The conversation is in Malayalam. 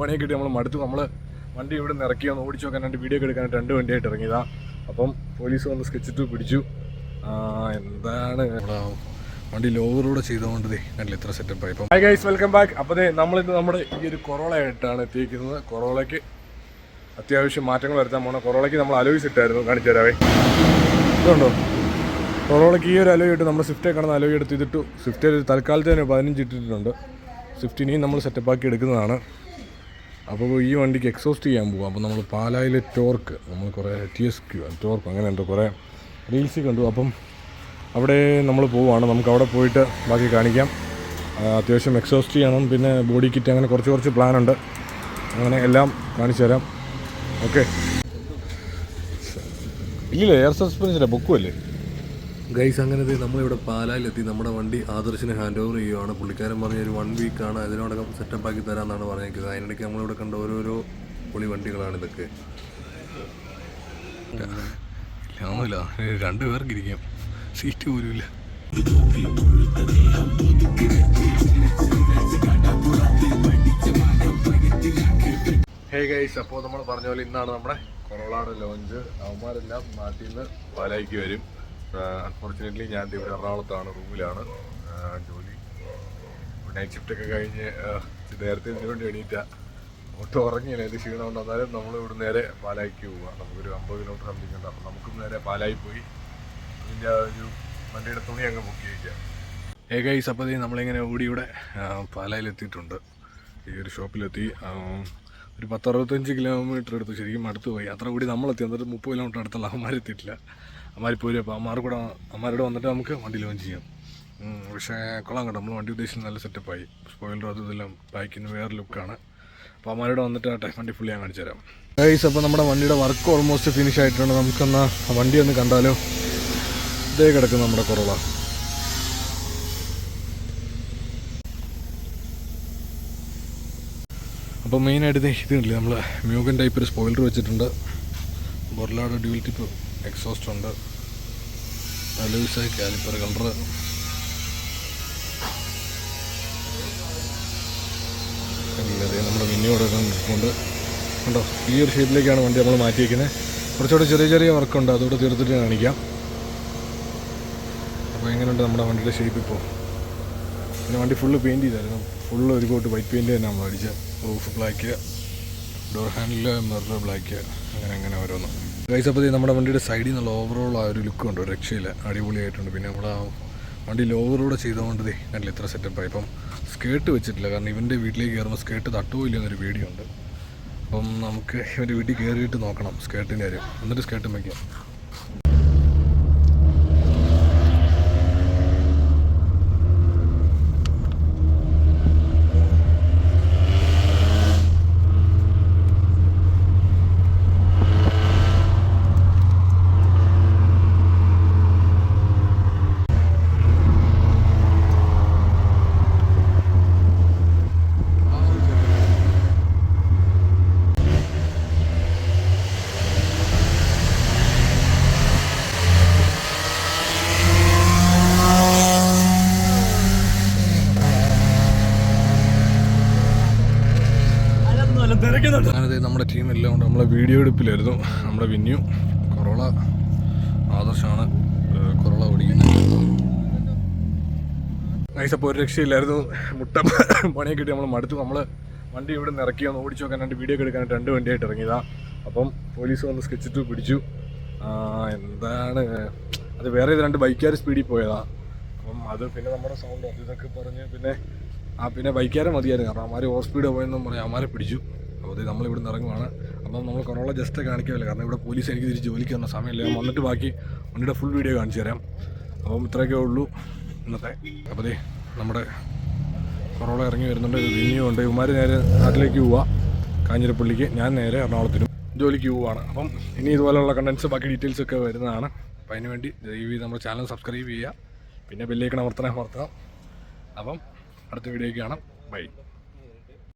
പണിയൊക്കെ കിട്ടി നമ്മൾ മടുത്തു. നമ്മൾ വണ്ടി ഇവിടെ നിന്ന് ഇറക്കി ഒന്ന് ഓടിച്ചു നോക്കാൻ രണ്ട് വീഡിയോ ഒക്കെ എടുക്കാൻ രണ്ട് വണ്ടിയായിട്ട് ഇറങ്ങിയതാ. അപ്പം പോലീസ് വന്ന് സ്കെച്ച് ഇട്ട് പിടിച്ചു. എന്താണ്? വണ്ടി ലോവറൂടെ ചെയ്തുകൊണ്ട് കണ്ടില്ല ഇത്ര സെറ്റപ്പ് ആയി. ഹൈ ഗൈസ് വെൽക്കം ബാക്ക് അപ്പോൾ നമ്മളിന്ന് നമ്മുടെ ഈ ഒരു കൊറോള ആയിട്ടാണ് എത്തിയിരിക്കുന്നത്. കൊറോളയ്ക്ക് അത്യാവശ്യം മാറ്റങ്ങൾ വരുത്താൻ പോകണം കൊറോളയ്ക്ക് നമ്മൾ അലോയ്സ് ഇട്ടായിരുന്നു കാണിച്ചു തരാവേ. ഇതുണ്ടോ? കൊറോളയ്ക്ക് ഈ ഒരു അലോയ് ഇട്ട് നമ്മൾ സ്വിഫ്റ്റേ കാണുന്ന അലോയ് എടുത്ത് ഇതിട്ടു. സ്വിഫ്റ്റ് തന്നെ പതിനഞ്ച് ഇട്ടിട്ടുണ്ട്. സ്വിഫ്റ്റിനെയും നമ്മൾ സെറ്റപ്പ് ആക്കി എടുക്കുന്നതാണ്. അപ്പോൾ ഈ വണ്ടിക്ക് എക്സോസ്റ്റ് ചെയ്യാൻ പോകും അപ്പോൾ നമ്മൾ പാലായിലെ ടോർക്ക് നമ്മൾ കുറേ ടി എസ് ക്യൂ ടോർക്ക് അങ്ങനെ എന്തോ കുറേ റീൽസ് കണ്ടു. അപ്പം അവിടെ നമ്മൾ പോവുകയാണ് നമുക്ക് അവിടെ പോയിട്ട് ബാക്കി കാണിക്കാം. അത്യാവശ്യം എക്സോസ്റ്റ് ചെയ്യണം. പിന്നെ ബോഡി കിറ്റ് അങ്ങനെ കുറച്ച് കുറച്ച് പ്ലാൻ ഉണ്ട്. അങ്ങനെ എല്ലാം കാണിച്ചു തരാം. ഓക്കെ ഇല്ലില്ല എയർ സസ്പെൻഷനില്ല ബുക്കുമല്ലേ ഗൈസ് അങ്ങനെ ദേ നമ്മളിവിടെ പാലായിലെത്തി. നമ്മുടെ വണ്ടി ആദർശിന് ഹാൻഡ് ഓവർ ചെയ്യുവാണ്. പുള്ളിക്കാരൻ പറഞ്ഞ ഒരു വൺ വീക്കാണ് അതിനോടൊക്കെ സെറ്റപ്പ് ആക്കി തരാമെന്നാണ് പറഞ്ഞേക്കുന്നത് അതിനിടയ്ക്ക് നമ്മളിവിടെ കണ്ട ഓരോരോ പൊളി വണ്ടികളാണ് ഇതൊക്കെ. ഒന്നുമില്ല. രണ്ട് പേർക്ക് ഇരിക്കാം. സീറ്റ് പോലുമില്ല. ഹേ ഗൈസ് അപ്പോൾ നമ്മൾ പറഞ്ഞ പോലെ ഇന്നാണ് നമ്മുടെ കൊറോളയുടെ ലോഞ്ച് അവന്മാരെല്ലാം നാട്ടിൽ നിന്ന് പാലായിക്ക് വരും. അൺഫോർച്ചുനേറ്റ്ലി ഞാൻ ഇവിടെ എറണാകുളത്താണ് റൂമിലാണ്. ജോലി. നൈറ്റ് ഷിഫ്റ്റ് ഒക്കെ കഴിഞ്ഞ് നേരത്തെ ഇതിനു വേണ്ടി എണീറ്റ. ഒട്ടും ഉറങ്ങിയില്ല ഇത് ക്ഷീണം ഉണ്ട് നമ്മൾ ഇവിടെ നേരെ പാലായിക്ക് പോവുക നമുക്കൊരു അമ്പത് കിലോമീറ്റർ സംതിങ് ഉണ്ട് അപ്പം നമുക്കും നേരെ പാലായി പോയി. ഇതിന്റെ ആ ഒരു വണ്ടിയുടെ തുണി അങ്ങ് ബുക്ക് ചെയ്യിക്കാം ഏ ഗൈസ് അപ്പോൾ ദേ നമ്മളിങ്ങനെ ഓടി ഇവിടെ പാലായിലെത്തിയിട്ടുണ്ട്. ഈ ഒരു ഷോപ്പിലെത്തി. ഒരു പത്തറുപത്തഞ്ച് കിലോമീറ്റർ എടുത്ത്. ശരിക്കും അടുത്ത് പോയി അത്ര കൂടി നമ്മളെത്തി. എന്നിട്ട് മുപ്പത് കിലോമീറ്റർ അടുത്തുള്ള അമ്മമാർ അമ്മമാർ പോയി അപ്പോൾ അമ്മമാർ കൂടെ അമ്മമാരോട് വന്നിട്ട് നമുക്ക് വണ്ടി ലോഞ്ച് ചെയ്യാം. പക്ഷേ കൊള്ളാം കേട്ടോ. നമ്മൾ വണ്ടി ഉദ്ദേശിച്ച് നല്ല സെറ്റപ്പായി. സ്പോയിലർ അതും ഇതെല്ലാം ബൈക്കിന് വേറെ ലുക്കാണ് അപ്പോൾ അമ്മമാരോട് വന്നിട്ട് ആട്ടെ വണ്ടി ഫുള്ളി ഞാൻ കാണിച്ചു തരാം. ഗൈസ് അപ്പോൾ നമ്മുടെ വണ്ടിയുടെ വർക്ക് ഓൾമോസ്റ്റ് ഫിനിഷ് ആയിട്ടുണ്ട്. നമുക്കെന്നാ വണ്ടി ഒന്ന് കണ്ടാലോ? ഇതേ കിടക്കും നമ്മുടെ കൊറോള അപ്പോൾ മെയിനായിട്ട് ഇത് ഇതുണ്ടല്ലേ നമ്മൾ മ്യൂഗൻ ടൈപ്പ് ഒരു സ്പോയിലർ വെച്ചിട്ടുണ്ട്. ബൊർലാഡ് ഡ്യൂൽ ടിപ്പ് എക്സോസ്റ്റ് ഉണ്ട്. അലൂസ് കാലിപ്പർ കളർ നമ്മുടെ മിന്നിയോടെ കൊണ്ട് കണ്ടോ ഈ ഒരു ഷേപ്പിലേക്കാണ് വണ്ടി നമ്മൾ മാറ്റിയിരിക്കുന്നത് കുറച്ചുകൂടെ ചെറിയ ചെറിയ വർക്കുണ്ട് അതുകൂടെ തീർത്തിട്ട് കാണിക്കാം. അപ്പോൾ എങ്ങനെയുണ്ട് നമ്മുടെ വണ്ടിയുടെ ഷേപ്പ് ഇപ്പോൾ പിന്നെ വണ്ടി ഫുള്ള് പെയിന്റ് ചെയ്തായിരുന്നു. ഫുള്ള് ഒരു കോട്ട് വൈറ്റ് പെയിന്റ് തന്നെ നമ്മൾ അടിച്ചത്. Roof black door handle mirror black അങ്ങനെ അങ്ങനെ ഓരോന്ന്. ഗൈസ് അപ്പോൾ ഇത് നമ്മുടെ വണ്ടിയുടെ സൈഡിൽ നിന്നുള്ള ഓവറോൾ ആ ഒരു ലുക്ക് ഉണ്ട് രക്ഷയില്ല. അടിപൊളിയായിട്ടുണ്ട്. പിന്നെ നമ്മുടെ ആ വണ്ടി ലോവറോടെ ചെയ്തുകൊണ്ട് ദേ കണ്ടില്ല ഇത്ര സെറ്റപ്പായി ഇപ്പം സ്കേർട്ട് വെച്ചിട്ടില്ല. കാരണം ഇവന്റെ വീട്ടിലേക്ക് കയറുമ്പോൾ സ്കേർട്ട് തട്ടുമോ ഇല്ല എന്നൊരു പേടിയുണ്ട്. അപ്പം നമുക്ക് ഇവന്റെ വീട്ടിൽ കയറിയിട്ട് നോക്കണം സ്കേർട്ടിന്റെ കാര്യം. എന്നിട്ട് സ്കേർട്ടും വയ്ക്കാം ഞാനത് നമ്മുടെ ടീം എല്ലാം ഉണ്ട്. നമ്മളെ വീഡിയോ എടുപ്പിലായിരുന്നു. നമ്മുടെ വിന്യു കൊറോള ആദർശാണ് ഏഹ്, കൊറോള ഓടിക്കുന്നത്. നൈസ് അപ്പോൾ ഒരു രക്ഷയില്ലായിരുന്നു. മുട്ട പണിയൊക്കെ കിട്ടി. നമ്മൾ മടുത്തു. നമ്മൾ വണ്ടി ഇവിടെ നിന്ന് ഇറക്കി ഒന്ന് ഓടിച്ചു നോക്കാൻ രണ്ട് വീഡിയോ എടുക്കാൻ രണ്ട് വണ്ടിയായിട്ട് ഇറങ്ങിയതാണ് അപ്പം പോലീസ് വന്ന് സ്കെച്ചിട്ട് പിടിച്ചു. എന്താണ്? അത് വേറെ രണ്ട് ബൈക്കുകാർ സ്പീഡിൽ പോയതാണ് അപ്പം അത് പിന്നെ നമ്മുടെ സൗണ്ട് അത് ഇതൊക്കെ പറഞ്ഞ് പിന്നെ ആ പിന്നെ ബൈക്കുകാരെ മതിയായിരുന്നു. കാരണം അമാര് ഓവർ സ്പീഡ് പോയെന്നും പറയാം അമാരെ പിടിച്ചു. അപ്പോൾ അത് നമ്മൾ ഇവിടെ നിന്ന് ഇറങ്ങുവാണ്. അപ്പം നമ്മൾ കൊറോള ജസ്റ്റ് കാണിക്കില്ല കാരണം ഇവിടെ പോലീസ് എനിക്ക് തിരിച്ച് ജോലിക്ക് വന്ന സമയമില്ല. ഞാൻ വന്നിട്ട് ബാക്കി വണ്ടിയുടെ ഫുൾ വീഡിയോ കാണിച്ചു തരാം. അപ്പം ഇത്രയൊക്കെ ഉള്ളൂ ഇന്നത്തെ. അപ്പോൾ ദേ നമ്മുടെ കൊറോള ഇറങ്ങി വരുന്നുണ്ട്. വിനിയും ഉണ്ട്. ഇവന്മാർ നേരെ നാട്ടിലേക്ക് പോവാ. കാഞ്ഞിരപ്പള്ളിക്ക്. ഞാൻ നേരെ എറണാകുളത്തിനും ജോലിക്ക് പോവുകയാണ് അപ്പം ഇനി ഇതുപോലെയുള്ള കണ്ടൻസ് ബാക്കി ഡീറ്റെയിൽസ് ഒക്കെ വരുന്നതാണ്. അപ്പം അതിന് വേണ്ടി ദയവ് നമ്മുടെ ചാനൽ സബ്സ്ക്രൈബ് ചെയ്യുക. പിന്നെ ബില്ലേക്ക് അമർത്തണം അമർത്തണം. അപ്പം അടുത്ത വീഡിയോയ്ക്ക് കാണാം. ബൈ